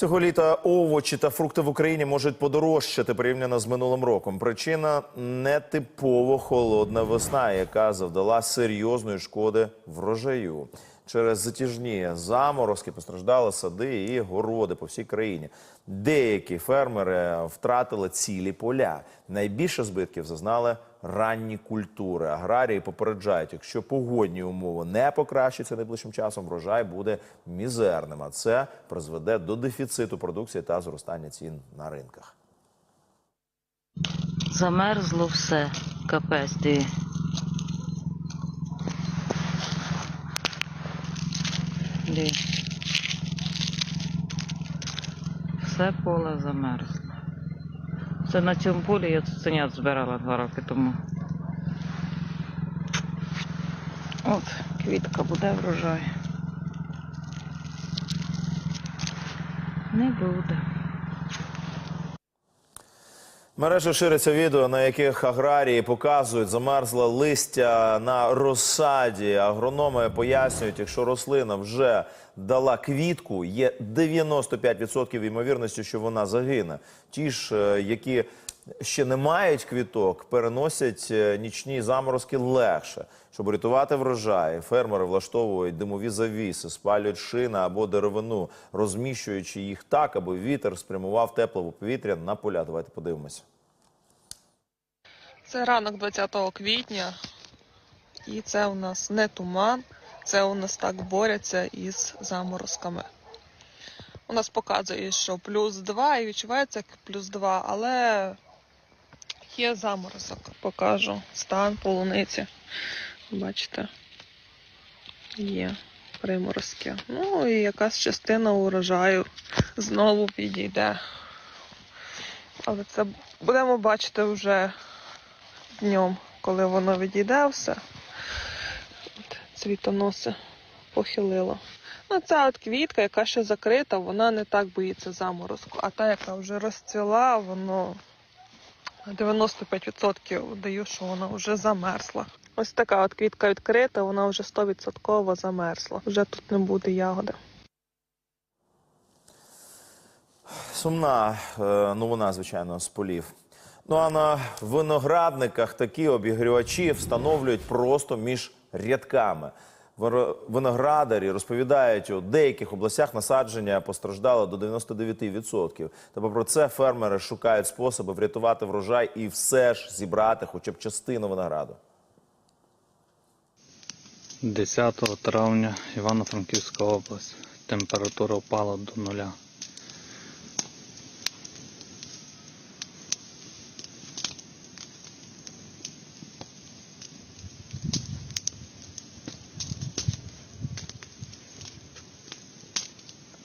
Цього літа овочі та фрукти в Україні можуть подорожчати порівняно з минулим роком. Причина нетипово холодна весна, яка завдала серйозної шкоди врожаю. Через затяжні заморозки постраждали сади і городи по всій країні. Деякі фермери втратили цілі поля. Найбільше збитків зазнали ранні культури. Аграрії попереджають, якщо погодні умови не покращаться найближчим часом, врожай буде мізерним. А це призведе до дефіциту продукції та зростання цін на ринках. Замерзло все, капець ти. Все поле замерзло. Це на цьому полі я цуценят збирала два роки тому. От, квітка буде врожай. Не буде. Мережа шириться відео, на яких аграрії показують замерзле листя на розсаді. Агрономи пояснюють, якщо рослина вже дала квітку, є 95% ймовірності, що вона загине. Ті ж, е, які ще не мають квіток, переносять е, нічні заморозки легше. Щоб рятувати врожай, фермери влаштовують димові завіси, спалюють шина або деревину, розміщуючи їх так, аби вітер спрямував тепле повітря на поля. Давайте подивимося. Це ранок 20 квітня, і це у нас не туман, це у нас так борються із заморозками. У нас показує, що плюс 2 і відчувається як плюс 2, але є заморозок. Покажу стан полуниці. Бачите, є приморозки. Ну і якась частина урожаю знову підійде. Але це будемо бачити вже днем, коли воно відійде все. Цвітоноси похилило. Ну, ця от квітка, яка ще закрита, вона не так боїться заморозку. А та, яка вже розцвіла, воно 95% даю, що вона вже замерзла. Ось така от квітка відкрита, вона вже 100% замерзла. Вже тут не буде ягоди. Сумна е, новина, звичайно, з полів. Ну а на виноградниках такі обігрівачі встановлюють просто між рядками. Виноградарі розповідають, у деяких областях насадження постраждало до 99%. Та попри це фермери шукають способи врятувати врожай і все ж зібрати хоча б частину винограду. 10 травня Івано-Франківська область. Температура впала до нуля.